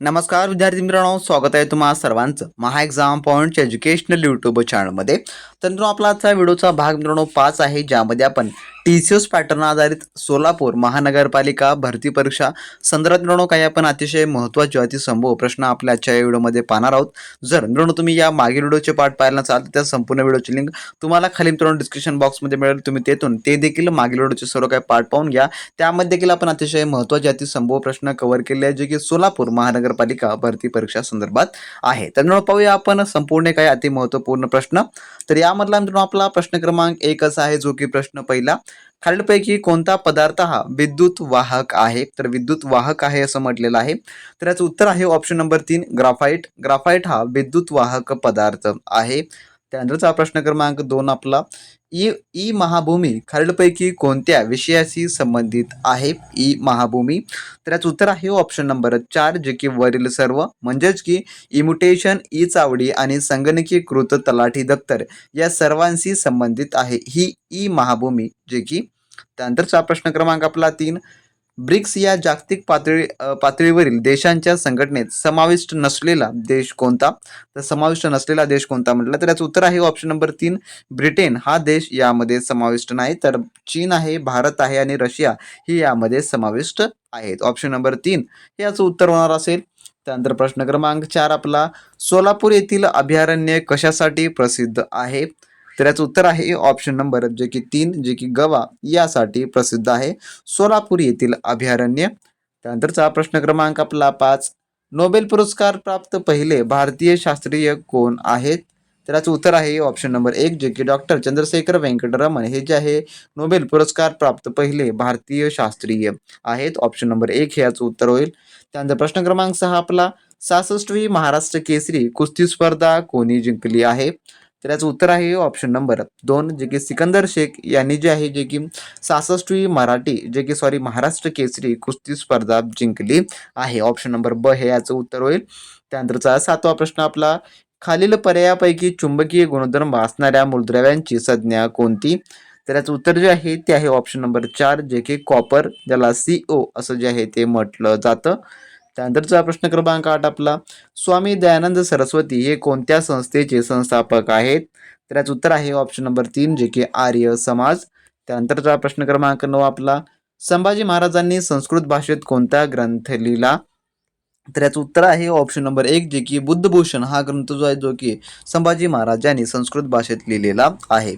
नमस्कार विद्यार्थी मित्रांनो स्वागत आहे तुम्हा सर्वांचं महा एक्झाम पॉईंटच्या एज्युकेशनल यूट्यूब चॅनलमध्ये तर मित्रांनो आपला आजचा व्हिडिओचा भाग मित्रांनो पाच आहे ज्यामध्ये आपण टी सी एस पॅटर्न आधारित सोलापूर महानगरपालिका भरती परीक्षा संदर्भात मित्रांनो काही आपण अतिशय महत्त्वाचे अतिसंभव प्रश्न आपल्या आजच्या या व्हिडिओमध्ये पाहणार आहोत. जर मित्रांनो तुम्ही या मागील व्हिडिओचे पाठ पाहायला चाल तर त्या संपूर्ण व्हिडिओची लिंक तुम्हाला खाली मित्रांनो डिस्क्रिप्शन बॉक्समध्ये मिळेल. तुम्ही तेथून ते देखील मागील व्हिडिओचे सर्व काही पाठ पाहून घ्या. त्यामध्ये देखील आपण अतिशय महत्त्वाचे अतिसंभव प्रश्न कव्हर केले आहे जे की सोलापूर महानगरपालिका भरती परीक्षा संदर्भात आहे. तर मित्रांनो पाहूया आपण संपूर्ण काही अति महत्त्वपूर्ण प्रश्न. तर यामधला मित्रांनो आपला प्रश्न क्रमांक एक असा आहे जो की प्रश्न पहिला. खालीलपैकी कोणता पदार्थ हा विद्युत वाहक आहे? तर विद्युत वाहक आहे असं म्हटलेलं आहे. तर याचं उत्तर आहे ऑप्शन नंबर तीन ग्राफाईट ग्राफाईट हा विद्युत वाहक पदार्थ आहे. त्यानंतरचा प्रश्न क्रमांक दोन आपला ई ई महाभूमी खालीलपैकी कोणत्या विषयाशी संबंधित आहे? ई महाभूमी. तर याचं उत्तर आहे ऑप्शन नंबर चार जे की वरील सर्व. म्हणजेच की इम्युटेशन ई चावडी आणि संगणकीकृत तलाठी दफ्तर या सर्वांशी संबंधित आहे. ही ई महाभूमी जे की त्यानंतरचा प्रश्न क्रमांक आपला तीन ब्रिक्स या जागतिक पातळी पातळीवरील देशांच्या संघटनेत समाविष्ट नसलेला देश कोणता? तर समाविष्ट नसलेला देश कोणता म्हटलं तर याचं उत्तर आहे ऑप्शन नंबर तीन ब्रिटेन. हा देश यामध्ये समाविष्ट नाही तर चीन आहे भारत आहे आणि रशिया ही यामध्ये समाविष्ट आहेत. ऑप्शन नंबर तीन हे याचं उत्तर होणार असेल. त्यानंतर प्रश्न क्रमांक चार आपला सोलापूर येथील अभयारण्य कशासाठी प्रसिद्ध आहे? तर याचं उत्तर आहे ऑप्शन नंबर जे की तीन जे की गवा यासाठी प्रसिद्ध आहे. सोलापूर येथील अभयारण्य. त्यानंतरचा प्रश्न क्रमांक आपला पाच. नोबेल पुरस्कार प्राप्त पहिले भारतीय शास्त्रीय कोण आहेत? तर याचं उत्तर आहे ऑप्शन नंबर एक जे की डॉक्टर चंद्रशेखर व्यंकटरमण हे जे आहे नोबेल पुरस्कार प्राप्त पहिले भारतीय शास्त्रीय आहेत. ऑप्शन नंबर एक हे याचं उत्तर होईल. त्यानंतर प्रश्न क्रमांक सहा आपला. सहासष्टवी महाराष्ट्र केसरी कुस्ती स्पर्धा कोणी जिंकली आहे? तर याचं उत्तर आहे ऑप्शन नंबर दोन जे की सिकंदर शेख यांनी जे आहे जे की सहासष्टवी मराठी जे की सॉरी महाराष्ट्र केसरी कुस्ती स्पर्धा जिंकली आहे. ऑप्शन नंबर ब हे याचं उत्तर होईल. त्यानंतरचा सातवा प्रश्न आपला खालील पर्यायापैकी चुंबकीय गुणधर्म असणाऱ्या मूलद्रव्यांची संज्ञा कोणती? तर याचं उत्तर जे आहे ते आहे ऑप्शन नंबर चार जे की कॉपर ज्याला सी ओ असं जे आहे ते म्हटलं जातं. त्यानंतरचा प्रश्न क्रमांक आठ आपला. स्वामी दयानंद सरस्वती हे कोणत्या संस्थेचे संस्थापक आहेत? तर याचं उत्तर आहे ऑप्शन नंबर तीन जे की आर्य समाज. त्यानंतरचा प्रश्न क्रमांक नऊ आपला. संभाजी महाराजांनी संस्कृत भाषेत कोणता ग्रंथ लिहिला? तर याचं उत्तर आहे ऑप्शन नंबर एक जे की बुद्धभूषण. हा ग्रंथ जो आहे जो की संभाजी महाराजांनी संस्कृत भाषेत लिहिलेला आहे.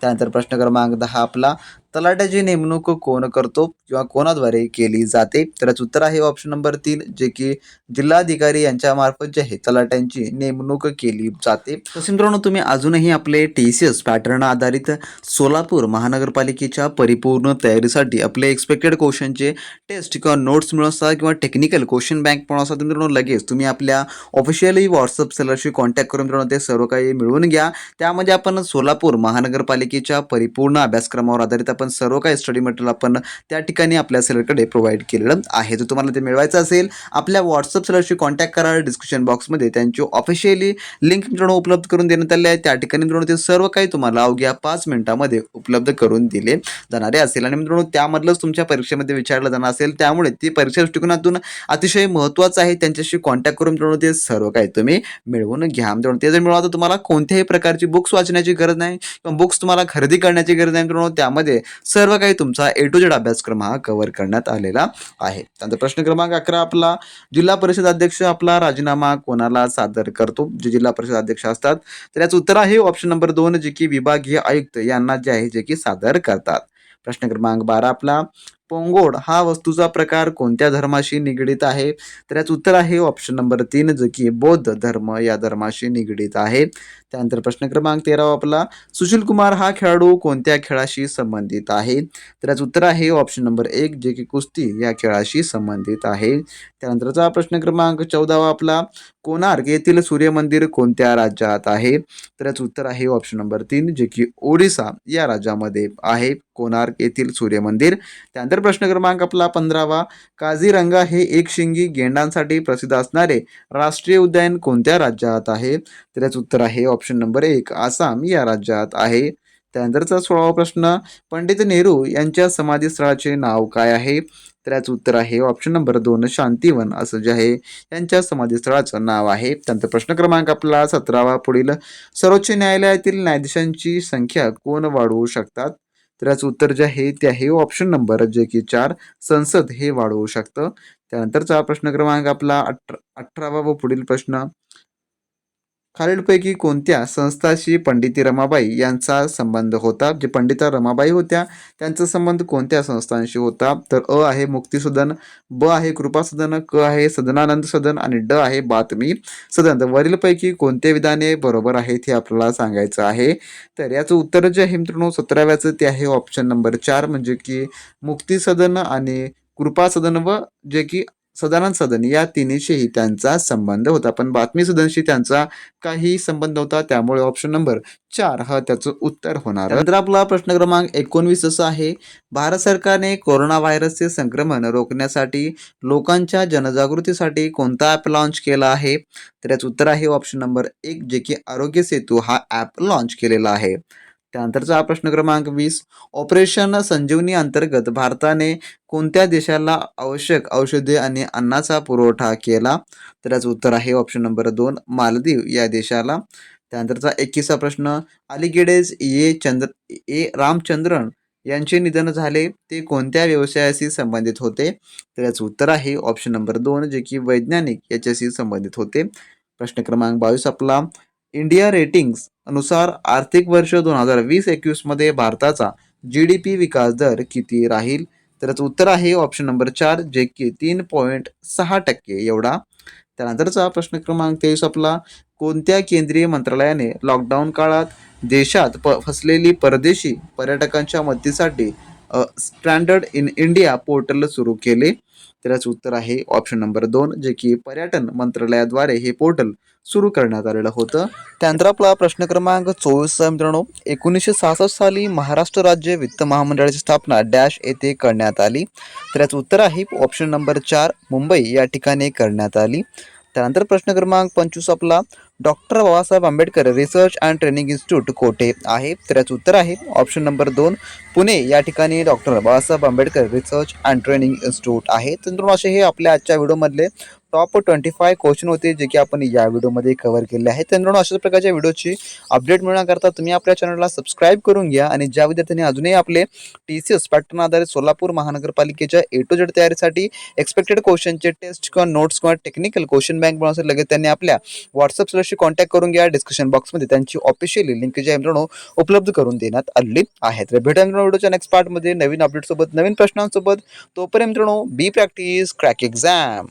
त्यानंतर प्रश्न क्रमांक दहा आपला. तलाट्याची नेमणूक कोण करतो किंवा कोणाद्वारे केली जाते? तर उत्तर आहे ऑप्शन नंबर तीन जे की जिल्हाधिकारी यांच्या मार्फत जे आहे तलाट्यांची नेमणूक केली जाते. तसे मित्रांनो तुम्ही अजूनही आपले टी सी एस पॅटर्न आधारित सोलापूर महानगरपालिकेच्या परिपूर्ण तयारीसाठी आपले एक्सपेक्टेड क्वेश्चनचे टेस्ट किंवा नोट्स मिळू असतात किंवा टेक्निकल क्वेश्चन बँक पण असतात. मित्रांनो लगेच तुम्ही आपल्या ऑफिशियली व्हॉट्सअप सेलरशी कॉन्टॅक्ट करून मित्रांनो ते सर्व काही मिळवून घ्या. त्यामध्ये आपण सोलापूर महानगरपालिकेच्या परिपूर्ण अभ्यासक्रमावर आधारित आपण सर्व काही स्टडी मटेरियल आपण त्या ठिकाणी आपल्या सेलरकडे प्रोव्हाइड केलेलं आहे. जर तुम्हाला ते मिळवायचं असेल आपल्या व्हॉट्सअप सेलरशी कॉन्टॅक्ट करा. डिस्क्रिप्शन बॉक्समध्ये त्यांची ऑफिशियली लिंक मित्रांनो उपलब्ध करून देण्यात आले आहे. त्या ठिकाणी मित्रांनो ते सर्व काही तुम्हाला अवघ्या पाच मिनिटामध्ये उपलब्ध करून दिले जाणारे असेल. आणि मित्रांनो त्यामधलंच तुमच्या परीक्षेमध्ये विचारलं जाणार असेल त्यामुळे ती परीक्षा दृष्टिकोनातून अतिशय महत्त्वाचं आहे. त्यांच्याशी कॉन्टॅक्ट करून मित्रांनो ते सर्व काही तुम्ही मिळवून घ्या. मित्रांनो ते जर मिळवा तर तुम्हाला कोणत्याही प्रकारची बुक्स वाचण्याची गरज नाही किंवा बुक्स तुम्हाला खरेदी करण्याची गरज नाही मित्रांनो. त्यामध्ये सर्व काही तुमचा ए टू जेड अभ्यासक्रम हा कव्हर करण्यात आलेला आहे. त्यानंतर प्रश्न क्रमांक अकरा आपला. जिल्हा परिषद अध्यक्ष आपला राजीनामा कोणाला सादर करतो? जे जिल्हा परिषद अध्यक्ष असतात तर याचं उत्तर आहे ऑप्शन नंबर दोन जे की विभागीय आयुक्त यांना जे आहे जे की सादर करतात. प्रश्न क्रमांक बारा आपला. पोंगोड हा वस्तूचा प्रकार कोणत्या धर्माशी निगडीत आहे? तर याचं उत्तर आहे ऑप्शन नंबर तीन जे की बौद्ध धर्म या धर्माशी निगडीत आहे. त्यानंतर प्रश्न क्रमांक तेरावा आपला सुशील कुमार हा खेळाडू कोणत्या खेळाशी संबंधित आहे? तर याचं उत्तर आहे ऑप्शन नंबर एक जे की कुस्ती या खेळाशी संबंधित आहे. त्यानंतरचा प्रश्न क्रमांक चौदावा आपला कोणार्क येथील सूर्यमंदिर कोणत्या राज्यात आहे? तर याचं उत्तर आहे ऑप्शन नंबर तीन जे की ओडिसा या राज्यामध्ये आहे. कोणार्क येथील सूर्यमंदिर. त्यानंतर प्रश्न क्रमांक आपला पंधरावा. काझीरंगा हे एकशिंगी गेंडांसाठी प्रसिद्ध असणारे राष्ट्रीय उद्यान कोणत्या राज्यात आहे? तर याचं उत्तर आहे ऑप्शन नंबर एक आसाम या राज्यात आहे. त्यानंतरचा सोळावा प्रश्न पंडित नेहरू यांच्या समाधीस्थळाचे नाव काय आहे? तर याचं उत्तर आहे ऑप्शन नंबर दोन शांतीवन असं जे आहे यांच्या समाधीस्थळाचं नाव आहे. त्यानंतर प्रश्न क्रमांक आपला सतरावा पुढील सर्वोच्च न्यायालयातील न्यायाधीशांची संख्या कोण वाढवू शकतात? तर याचं उत्तर जे आहे ते आहे ऑप्शन नंबर जे की चार संसद हे वाढवू शकतं. त्यानंतरचा प्रश्न क्रमांक आपला अठरा अठरावा व पुढील प्रश्न. खालीलपैकी कोणत्या संस्थाशी पंडिती रमाबाई यांचा संबंध होता? जे पंडिता रमाबाई होत्या त्यांचा संबंध कोणत्या संस्थांशी होता? तर अ आहे मुक्ती सदन ब आहे कृपा सदन क आहे सदनानंद सदन आणि ड आहे बातमी सदन. तर वरीलपैकी कोणते विधाने बरोबर आहेत हे आपल्याला सांगायचं आहे? तर याचं उत्तर जे आहे मित्रांनो सतराव्याचं ते आहे ऑप्शन नंबर चार म्हणजे की मुक्ती सदन आणि कृपा सदन व जे की सदानंद सदन या तिन्हीशीही त्यांचा संबंध होता. पण बातमी सदनशी त्यांचा काही संबंध होता त्यामुळे ऑप्शन नंबर चार हा त्याचं उत्तर होणार. नंतर आपला प्रश्न क्रमांक एकोणवीस असा आहे भारत सरकारने कोरोना व्हायरसचे संक्रमण रोखण्यासाठी लोकांच्या जनजागृतीसाठी कोणता ॲप लॉन्च केला आहे? तर याचं उत्तर आहे ऑप्शन नंबर एक जे की आरोग्य सेतू हा ॲप लॉन्च केलेला आहे. त्यानंतरचा हा प्रश्न क्रमांक वीस. ऑपरेशन संजीवनी अंतर्गत भारताने कोणत्या देशाला आवश्यक औषधे आणि अन्नाचा पुरवठा केला? तर याचं उत्तर आहे ऑप्शन नंबर दोन मालदीव या देशाला. त्यानंतरचा एकवीसा प्रश्न अलीकडेच ए चंद्र ए रामचंद्रन यांचे निधन झाले ते कोणत्या व्यवसायाशी संबंधित होते? तर याचं उत्तर आहे ऑप्शन नंबर दोन जे की वैज्ञानिक याच्याशी संबंधित होते. प्रश्न क्रमांक बावीस आपला. इंडिया रेटिंग्स अनुसार आर्थिक वर्ष दोन हजार वीस एकवीसमध्ये भारताचा जी डी पी विकास दर किती राहील? तर उत्तर आहे ऑप्शन नंबर चार जे की तीन पॉईंट सहा टक्के एवढा. त्यानंतरचा प्रश्न क्रमांक तेवीस आपला कोणत्या केंद्रीय मंत्रालयाने लॉकडाऊन काळात देशात प फसलेली परदेशी पर्यटकांच्या मदतीसाठी स्टँडर्ड इन इंडिया पोर्टल सुरू केले? तर याचं उत्तर आहे ऑप्शन नंबर दोन जे की पर्यटन मंत्रालयाद्वारे हे पोर्टल सुरू करण्यात आलेलं होतं. त्यानंतर आपला प्रश्न क्रमांक चोवीस मित्रांनो. एकोणीसशे सहासष्ट साली महाराष्ट्र राज्य वित्त महामंडळाची स्थापना डॅश येथे करण्यात आली. तर याचं उत्तर आहे ऑप्शन नंबर चार मुंबई या ठिकाणी करण्यात आली. त्यानंतर प्रश्न क्रमांक पंचवीस आपला doctor Babasaheb Ambedkar research and training institute कोठे आहे? तर याचं उत्तर आहे ऑप्शन नंबर दोन पुणे. या ठिकाणी doctor Babasaheb Ambedkar research and training institute आहे. तर असे हे आपल्या आजच्या व्हिडिओमधले टॉप ट्वेंटी फाय क्वेश्चन होते जे की आपण या व्हिडिओमध्ये कव्हर केले आहेत. तर मित्रांनो अशाच प्रकारच्या व्हिडिओची अपडेट मिळण्याकरता तुम्ही आपल्या चॅनलला सबस्क्राईब करून घ्या आणि ज्या विद्यार्थ्यांनी अजूनही आपले टी सी एस पॅटर्न आधारित सोलापूर महानगरपालिकेच्या ए टू जेड तयारीसाठी एक्सपेक्टेड क्वेश्चनचे टेस्ट किंवा नोट्स किंवा टेक्निकल क्वेश्चन बँक बनवण्यासाठी लगेच त्यांनी आपल्या व्हॉट्सअप सरशी कॉन्टॅक्ट करून घ्या. डिस्क्रिप्शन बॉक्समध्ये त्यांची ऑफिशियली लिंक जी आहे मित्रांनो उपलब्ध करून देण्यात आली आहे. तर भेटा मित्रांनो व्हिडिओच्या नेक्स्ट पार्टमध्ये नवीन अपडेटसोबत नवीन प्रश्नांसोबत. तोपर्यंत मित्रांनो बी प्रॅक्टिस क्रॅक एक्झाम